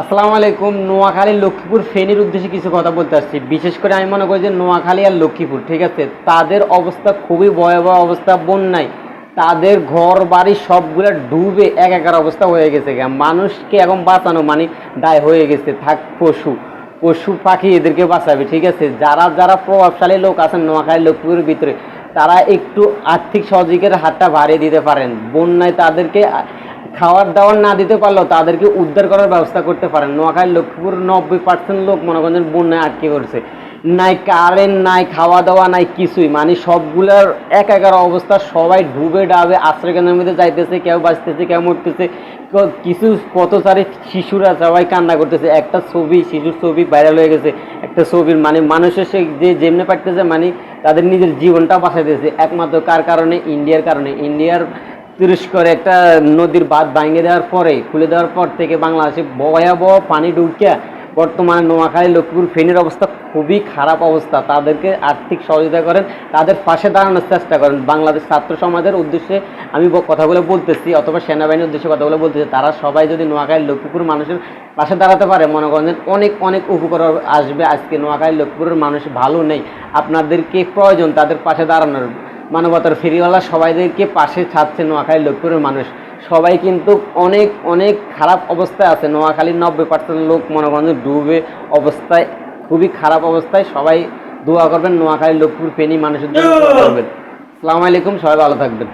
আসসালামু আলাইকুম, নোয়াখালী লক্ষ্মীপুর ফেনীর উদ্দেশ্যে কিছু কথা বলতে আসছি। বিশেষ করে আমি মনে করি যে নোয়াখালী আর লক্ষ্মীপুর, ঠিক আছে? তাদের অবস্থা খুবই ভয়াবহ অবস্থা, বন্যায়। তাদের ঘর, বাড়ি সবগুলো ডুবে এক একার অবস্থা হয়ে গেছে। মানুষকে এখন বাঁচানো মানে দায় হয়ে গেছে। থাক, পশু। পশু পাখি এদেরকে বাঁচাবে, ঠিক আছে? যারা যারা প্রভাবশালী লোক আছেন নোয়াখালী, লক্ষ্মীপুরের ভিতরে, তারা একটু আর্থিক সহযোগের হাতটা বাড়িয়ে দিতে পারেন। বন্যায় তাদেরকে খাওয়ার দাওয়ার না দিতে পারলেও তাদেরকে উদ্ধার করার ব্যবস্থা করতে পারেন। নোয়াখালী লক্ষ্মীপুর নব্বই পার্সেন্ট লোক মনে করেন বন্যায় আটকে পড়ছে। নাই কারেন্ট, নাই খাওয়া দাওয়া নাই কিছুই। মানে সবগুলার এক একার অবস্থা। সবাই ডুবে ডাবে, আশ্রয় কেন্দ্রের মধ্যে যাইতেছে, কেউ বাঁচতেছে, কেউ মরতেছে কিছু পথচারী শিশুরা সবাই কান্না করতেছে। একটা ছবি, শিশুর ছবি ভাইরাল হয়ে গেছে। একটা ছবির মানে মানুষের সে যে যেমনি পারতেছে মানে তাদের নিজের জীবনটা বাঁচাইতেছে। একমাত্র কার কারণে? ইন্ডিয়ার কারণে। ইন্ডিয়ার তুরস্করে একটা নদীর বাঁধ ভাঙিয়ে দেওয়ার পরে, খুলে দেওয়ার পর থেকে বাংলাদেশে ভয়াবহ পানি ঢুকিয়া বর্তমানে নোয়াখালী, লক্ষ্মীপুর ফেনীর অবস্থা খুবই খারাপ অবস্থা। তাদেরকে আর্থিক সহযোগিতা করেন, তাদের পাশে দাঁড়ানোর চেষ্টা করেন। বাংলাদেশ ছাত্র সমাজের উদ্দেশ্যে আমি কথাগুলো বলতেছি, অথবা সেনাবাহিনীর উদ্দেশ্যে কথাগুলো বলতেছি। তারা সবাই যদি নোয়াখালী, লক্ষ্মীপুর মানুষের পাশে দাঁড়াতে পারে, মনে করেন অনেক অনেক উপকার আসবে আজকে। নোয়াখালী, লক্ষ্মীপুরের মানুষ ভালো নেই। আপনাদেরকে প্রয়োজন তাদের পাশে দাঁড়ানোর। মানবতার ফেরিওয়ালা সবাইদেরকে পাশে ছাড়ছে নোয়াখালী লক্ষ্মীপুরের মানুষ। সবাই কিন্তু অনেক অনেক খারাপ অবস্থায় আছে। নোয়াখালীর নব্বই পার্সেন্ট লোক মনোগঞ্জে ডুবে অবস্থায় খুবই খারাপ অবস্থায়। সবাই দোয়া করবেন নোয়াখালী লক্ষ্মীপুর ফেনী মানুষের জন্য দোয়া করবেন। আসসালামু আলাইকুম সবাই ভালো থাকবেন।